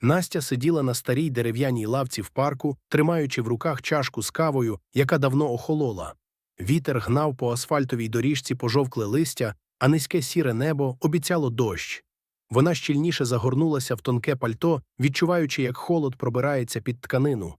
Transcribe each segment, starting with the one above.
Настя сиділа на старій дерев'яній лавці в парку, тримаючи в руках чашку з кавою, яка давно охолола. Вітер гнав по асфальтовій доріжці пожовкле листя, а низьке сіре небо обіцяло дощ. Вона щільніше загорнулася в тонке пальто, відчуваючи, як холод пробирається під тканину.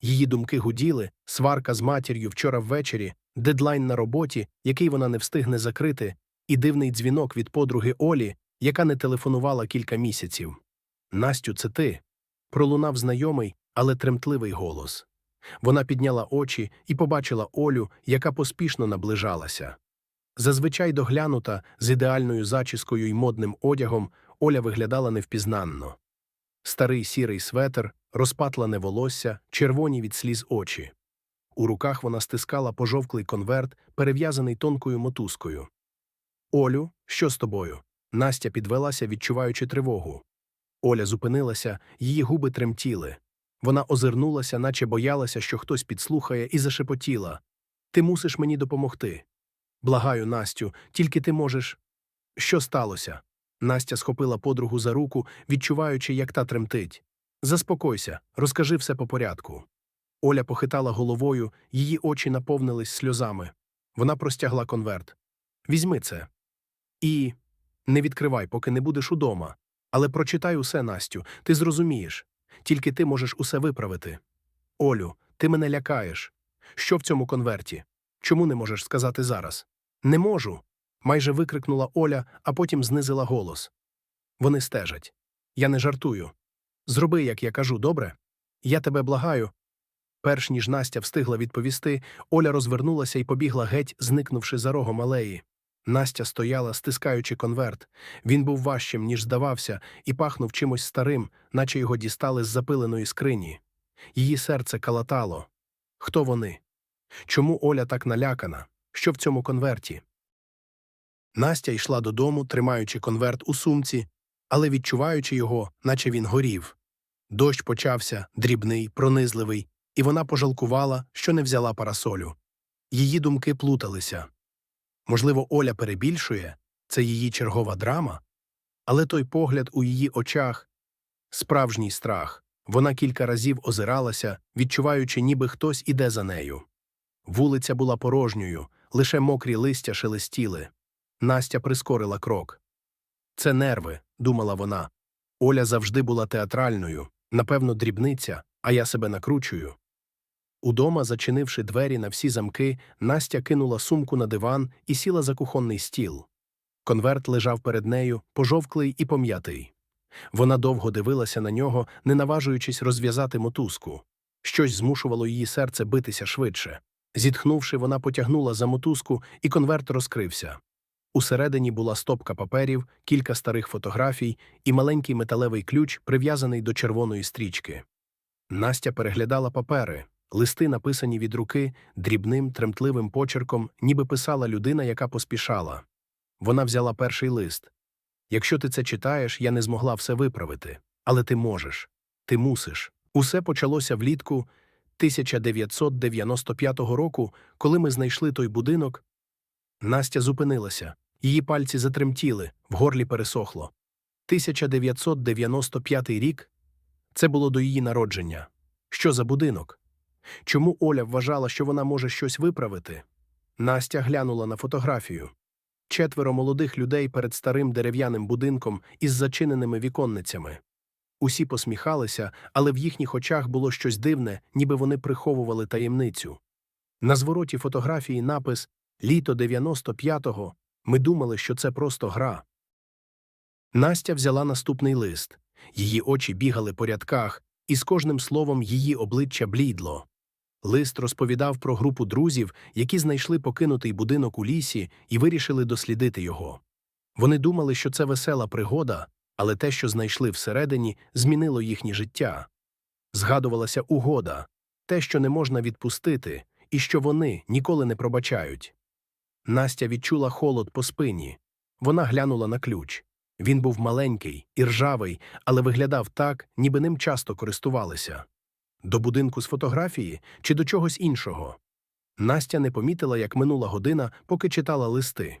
Її думки гуділи, сварка з матір'ю вчора ввечері, дедлайн на роботі, який вона не встигне закрити, і дивний дзвінок від подруги Олі, яка не телефонувала кілька місяців. Настю, це ти. Пролунав знайомий, але тремтливий голос. Вона підняла очі і побачила Олю, яка поспішно наближалася. Зазвичай доглянута, з ідеальною зачіскою і модним одягом, Оля виглядала невпізнанно. Старий сірий светр, розпатлане волосся, червоні від сліз очі. У руках вона стискала пожовклий конверт, перев'язаний тонкою мотузкою. Олю, що з тобою? Настя підвелася, відчуваючи тривогу. Оля зупинилася, її губи тремтіли. Вона озирнулася, наче боялася, що хтось підслухає, і зашепотіла. Ти мусиш мені допомогти. Благаю, Настю, тільки ти можеш. Що сталося? Настя схопила подругу за руку, відчуваючи, як та тремтить. Заспокойся, розкажи все по порядку. Оля похитала головою, її очі наповнились сльозами. Вона простягла конверт. Візьми це. І не відкривай, поки не будеш удома. Але прочитай усе, Настю, ти зрозумієш. Тільки ти можеш усе виправити. Олю, ти мене лякаєш. Що в цьому конверті? Чому не можеш сказати зараз? Не можу. майже викрикнула Оля, а потім знизила голос. Вони стежать. Я не жартую. Зроби, як я кажу, добре? Я тебе благаю. Перш ніж Настя встигла відповісти, Оля розвернулася і побігла геть, зникнувши за рогом алеї. Настя стояла, стискаючи конверт. Він був важчим, ніж здавався, і пахнув чимось старим, наче його дістали з запиленої скрині. Її серце калатало. Хто вони? Чому Оля так налякана? Що в цьому конверті? Настя йшла додому, тримаючи конверт у сумці, але відчуваючи його, наче він горів. Дощ почався, дрібний, пронизливий, і вона пожалкувала, що не взяла парасолю. Її думки плуталися. Можливо, Оля перебільшує це її чергова драма, але той погляд у її очах справжній страх. Вона кілька разів озиралася, відчуваючи, ніби хтось іде за нею. Вулиця була порожньою, лише мокрі листя шелестіли. Настя прискорила крок. Це нерви, думала вона. Оля завжди була театральною, напевно, дрібниця, а я себе накручую. Удома, зачинивши двері на всі замки, Настя кинула сумку на диван і сіла за кухонний стіл. Конверт лежав перед нею, пожовклий і пом'ятий. Вона довго дивилася на нього, не наважуючись розв'язати мотузку. Щось змушувало її серце битися швидше. Зітхнувши, вона потягнула за мотузку, і конверт розкрився. Усередині була стопка паперів, кілька старих фотографій і маленький металевий ключ, прив'язаний до червоної стрічки. Настя переглядала папери. Листи, написані від руки, дрібним, тремтливим почерком, ніби писала людина, яка поспішала. Вона взяла перший лист. Якщо ти це читаєш, я не змогла все виправити. Але ти можеш. Ти мусиш. Усе почалося влітку 1995 року, коли ми знайшли той будинок. Настя зупинилася. Її пальці затремтіли, в горлі пересохло. 1995 рік це було до її народження. Що за будинок? Чому Оля вважала, що вона може щось виправити? Настя глянула на фотографію. Четверо молодих людей перед старим дерев'яним будинком із зачиненими віконницями. Усі посміхалися, але в їхніх очах було щось дивне, ніби вони приховували таємницю. На звороті фотографії напис Літо 95-го ми думали, що це просто гра. Настя взяла наступний лист. Її очі бігали по рядках, і з кожним словом її обличчя блідло. Лист розповідав про групу друзів, які знайшли покинутий будинок у лісі і вирішили дослідити його. Вони думали, що це весела пригода, але те, що знайшли всередині, змінило їхнє життя. Згадувалася угода, те, що не можна відпустити, і що вони ніколи не пробачають. Настя відчула холод по спині. Вона глянула на ключ. Він був маленький і ржавий, але виглядав так, ніби ним часто користувалися. До будинку з фотографії чи до чогось іншого. Настя не помітила, як минула година, поки читала листи.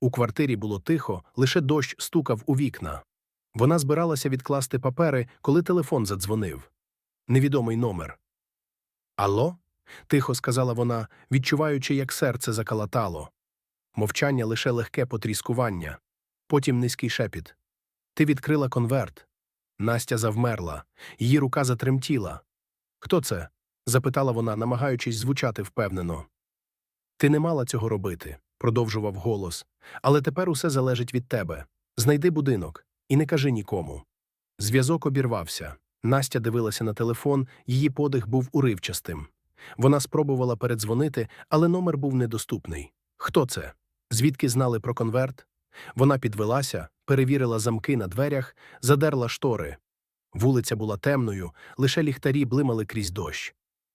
У квартирі було тихо, лише дощ стукав у вікна. Вона збиралася відкласти папери, коли телефон задзвонив. Невідомий номер. Алло? тихо сказала вона, відчуваючи, як серце закалатало. Мовчання лише легке потріскування. Потім низький шепіт. Ти відкрила конверт. Настя завмерла. Її рука затремтіла. Хто це? запитала вона, намагаючись звучати впевнено. Ти не мала цього робити, продовжував голос. Але тепер усе залежить від тебе. Знайди будинок і не кажи нікому. Зв'язок обірвався. Настя дивилася на телефон, її подих був уривчастим. Вона спробувала передзвонити, але номер був недоступний. Хто це? Звідки знали про конверт? Вона підвелася, перевірила замки на дверях, задерла штори. Вулиця була темною, лише ліхтарі блимали крізь дощ.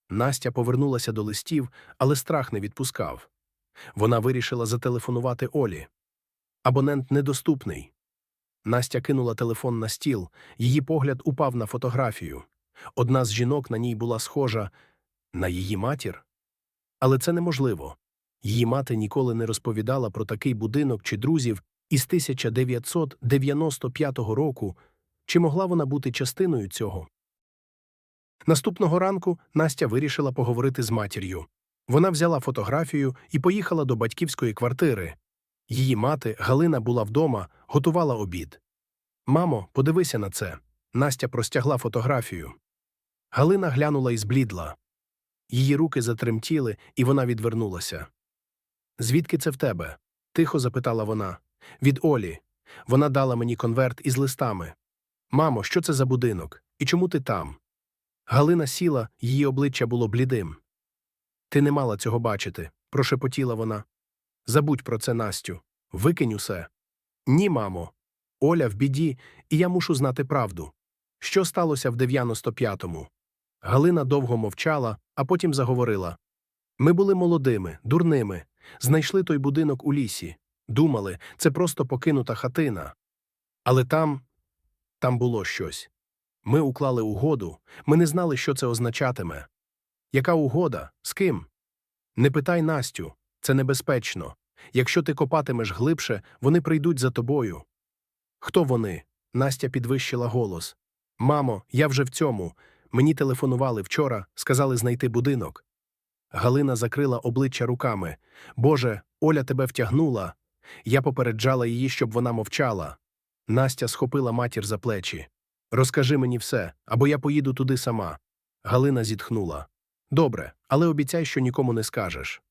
Настя повернулася до листів, але страх не відпускав. Вона вирішила зателефонувати Олі. Абонент недоступний. Настя кинула телефон на стіл, її погляд упав на фотографію. Одна з жінок на ній була схожа на її матір. Але це неможливо. Її мати ніколи не розповідала про такий будинок чи друзів із 1995 року, чи могла вона бути частиною цього. Наступного ранку Настя вирішила поговорити з матір'ю. Вона взяла фотографію і поїхала до батьківської квартири. Її мати, Галина, була вдома, готувала обід. Мамо, подивися на це. Настя простягла фотографію. Галина глянула і зблідла. Її руки затремтіли, і вона відвернулася. Звідки це в тебе? тихо запитала вона. Від Олі. Вона дала мені конверт із листами. Мамо, що це за будинок? І чому ти там? Галина сіла, її обличчя було блідим. Ти не мала цього бачити, прошепотіла вона. Забудь про це, Настю. Викинь усе. Ні, мамо. Оля в біді, і я мушу знати правду. Що сталося в 95-му? Галина довго мовчала, а потім заговорила. Ми були молодими, дурними, знайшли той будинок у лісі. Думали, це просто покинута хатина. Але там, там було щось. Ми уклали угоду, ми не знали, що це означатиме. Яка угода? З ким? Не питай Настю, це небезпечно. Якщо ти копатимеш глибше, вони прийдуть за тобою. Хто вони? Настя підвищила голос. Мамо, я вже в цьому. Мені телефонували вчора, сказали знайти будинок. Галина закрила обличчя руками. Боже, Оля тебе втягнула. Я попереджала її, щоб вона мовчала. Настя схопила матір за плечі. Розкажи мені все, або я поїду туди сама. Галина зітхнула. Добре, але обіцяй, що нікому не скажеш.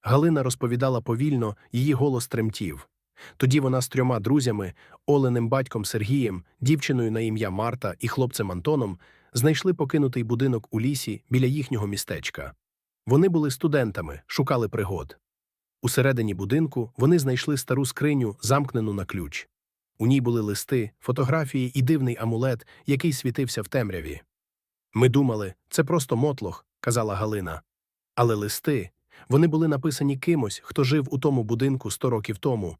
Галина розповідала повільно, її голос тремтів. Тоді вона з трьома друзями, оленим батьком Сергієм, дівчиною на ім'я Марта і хлопцем Антоном, знайшли покинутий будинок у лісі біля їхнього містечка. Вони були студентами, шукали пригод. Усередині будинку вони знайшли стару скриню, замкнену на ключ. У ній були листи, фотографії і дивний амулет, який світився в темряві. Ми думали, це просто мотлох, казала Галина. Але листи вони були написані кимось, хто жив у тому будинку сто років тому.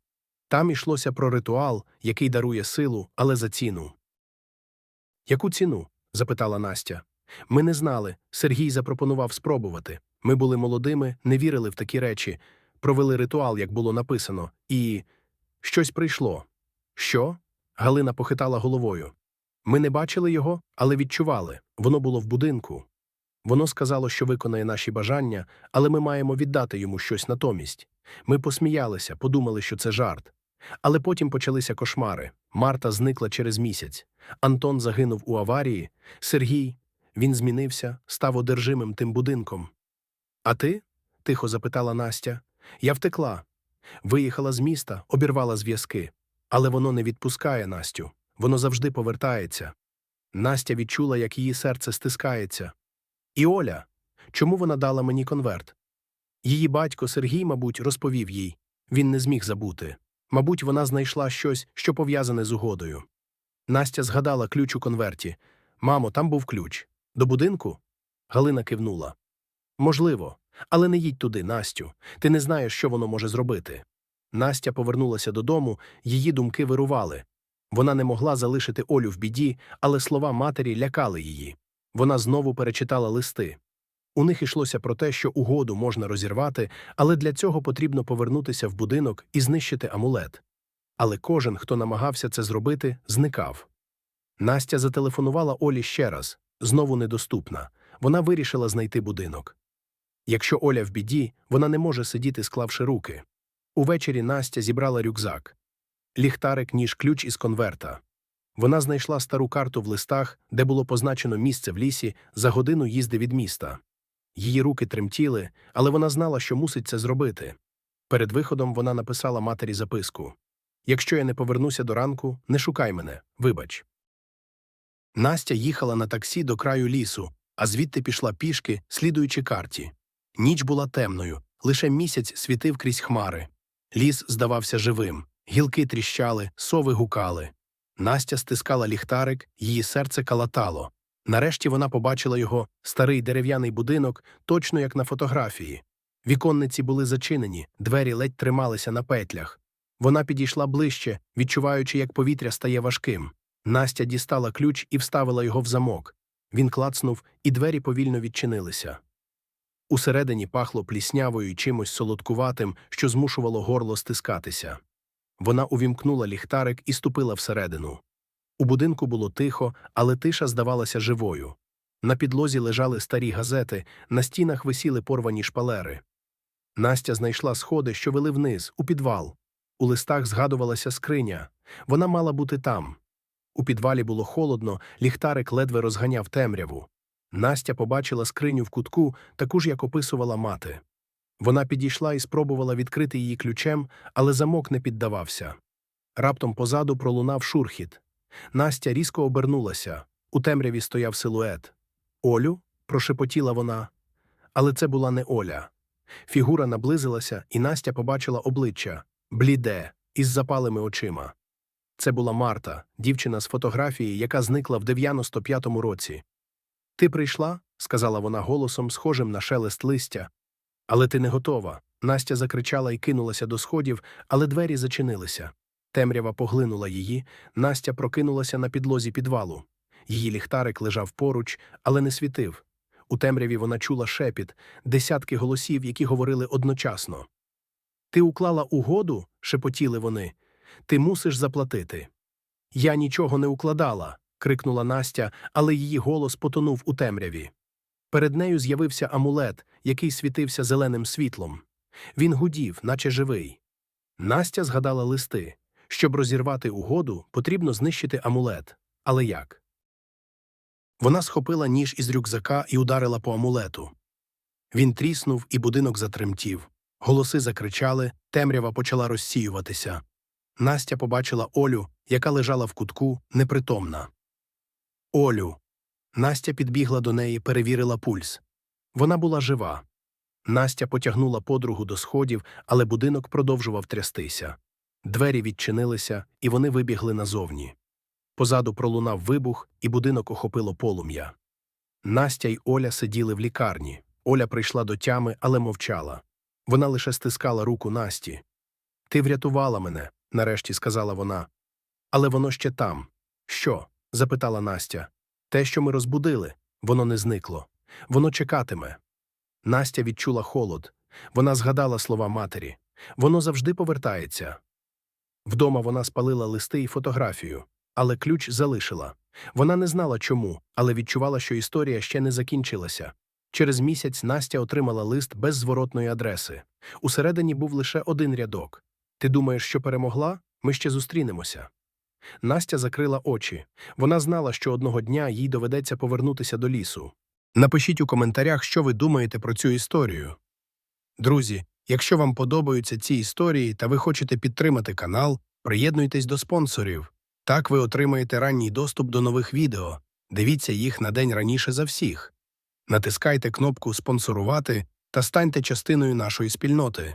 Там ішлося про ритуал, який дарує силу, але за ціну. Яку ціну? запитала Настя. Ми не знали. Сергій запропонував спробувати. Ми були молодими, не вірили в такі речі, провели ритуал, як було написано, і щось прийшло. Що? Галина похитала головою. Ми не бачили його, але відчували воно було в будинку. Воно сказало, що виконає наші бажання, але ми маємо віддати йому щось натомість. Ми посміялися, подумали, що це жарт. Але потім почалися кошмари. Марта зникла через місяць. Антон загинув у аварії. Сергій він змінився, став одержимим тим будинком. А ти? тихо запитала Настя. Я втекла. Виїхала з міста, обірвала зв'язки. Але воно не відпускає Настю. Воно завжди повертається. Настя відчула, як її серце стискається. І Оля, чому вона дала мені конверт? Її батько Сергій, мабуть, розповів їй він не зміг забути. Мабуть, вона знайшла щось, що пов'язане з угодою. Настя згадала ключ у конверті. Мамо, там був ключ. До будинку? Галина кивнула. Можливо, але не їдь туди, Настю. Ти не знаєш, що воно може зробити. Настя повернулася додому, її думки вирували. Вона не могла залишити Олю в біді, але слова матері лякали її. Вона знову перечитала листи. У них йшлося про те, що угоду можна розірвати, але для цього потрібно повернутися в будинок і знищити амулет. Але кожен, хто намагався це зробити, зникав. Настя зателефонувала Олі ще раз, знову недоступна. Вона вирішила знайти будинок. Якщо Оля в біді, вона не може сидіти, склавши руки. Увечері Настя зібрала рюкзак. Ліхтарик, ніж ключ із конверта. Вона знайшла стару карту в листах, де було позначено місце в лісі за годину їзди від міста. Її руки тремтіли, але вона знала, що мусить це зробити. Перед виходом вона написала матері записку Якщо я не повернуся до ранку, не шукай мене, вибач. Настя їхала на таксі до краю лісу, а звідти пішла пішки, слідуючи карті. Ніч була темною, лише місяць світив крізь хмари. Ліс здавався живим, гілки тріщали, сови гукали. Настя стискала ліхтарик, її серце калатало. Нарешті вона побачила його старий дерев'яний будинок, точно як на фотографії. Віконниці були зачинені, двері ледь трималися на петлях. Вона підійшла ближче, відчуваючи, як повітря стає важким. Настя дістала ключ і вставила його в замок. Він клацнув, і двері повільно відчинилися. Усередині пахло пліснявою і чимось солодкуватим, що змушувало горло стискатися. Вона увімкнула ліхтарик і ступила всередину. У будинку було тихо, але тиша здавалася живою. На підлозі лежали старі газети, на стінах висіли порвані шпалери. Настя знайшла сходи, що вели вниз, у підвал. У листах згадувалася скриня. Вона мала бути там. У підвалі було холодно, ліхтарик ледве розганяв темряву. Настя побачила скриню в кутку, таку ж, як описувала мати. Вона підійшла і спробувала відкрити її ключем, але замок не піддавався. Раптом позаду пролунав шурхіт. Настя різко обернулася. У темряві стояв силует. Олю? прошепотіла вона. Але це була не Оля. Фігура наблизилася, і Настя побачила обличчя бліде, із запалими очима. Це була Марта, дівчина з фотографії, яка зникла в 95-му році. Ти прийшла? сказала вона голосом, схожим на шелест листя. Але ти не готова. Настя закричала і кинулася до сходів, але двері зачинилися. Темрява поглинула її, Настя прокинулася на підлозі підвалу. Її ліхтарик лежав поруч, але не світив. У темряві вона чула шепіт, десятки голосів, які говорили одночасно. Ти уклала угоду? шепотіли вони. Ти мусиш заплатити. Я нічого не укладала. Крикнула Настя, але її голос потонув у темряві. Перед нею з'явився амулет, який світився зеленим світлом. Він гудів, наче живий. Настя згадала листи. Щоб розірвати угоду, потрібно знищити амулет. Але як? Вона схопила ніж із рюкзака і ударила по амулету. Він тріснув, і будинок затремтів. Голоси закричали, темрява почала розсіюватися. Настя побачила Олю, яка лежала в кутку, непритомна. Олю. Настя підбігла до неї, перевірила пульс. Вона була жива. Настя потягнула подругу до сходів, але будинок продовжував трястися. Двері відчинилися, і вони вибігли назовні. Позаду пролунав вибух, і будинок охопило полум'я. Настя й Оля сиділи в лікарні. Оля прийшла до тями, але мовчала. Вона лише стискала руку Насті. Ти врятувала мене, нарешті сказала вона. Але воно ще там. Що? Запитала Настя. Те, що ми розбудили, воно не зникло. Воно чекатиме. Настя відчула холод. Вона згадала слова матері. Воно завжди повертається. Вдома вона спалила листи і фотографію, але ключ залишила. Вона не знала чому, але відчувала, що історія ще не закінчилася. Через місяць Настя отримала лист без зворотної адреси. Усередині був лише один рядок. Ти думаєш, що перемогла? Ми ще зустрінемося. Настя закрила очі. Вона знала, що одного дня їй доведеться повернутися до лісу. Напишіть у коментарях, що ви думаєте про цю історію. Друзі, якщо вам подобаються ці історії та ви хочете підтримати канал, приєднуйтесь до спонсорів. Так ви отримаєте ранній доступ до нових відео. Дивіться їх на день раніше за всіх. Натискайте кнопку Спонсорувати та станьте частиною нашої спільноти.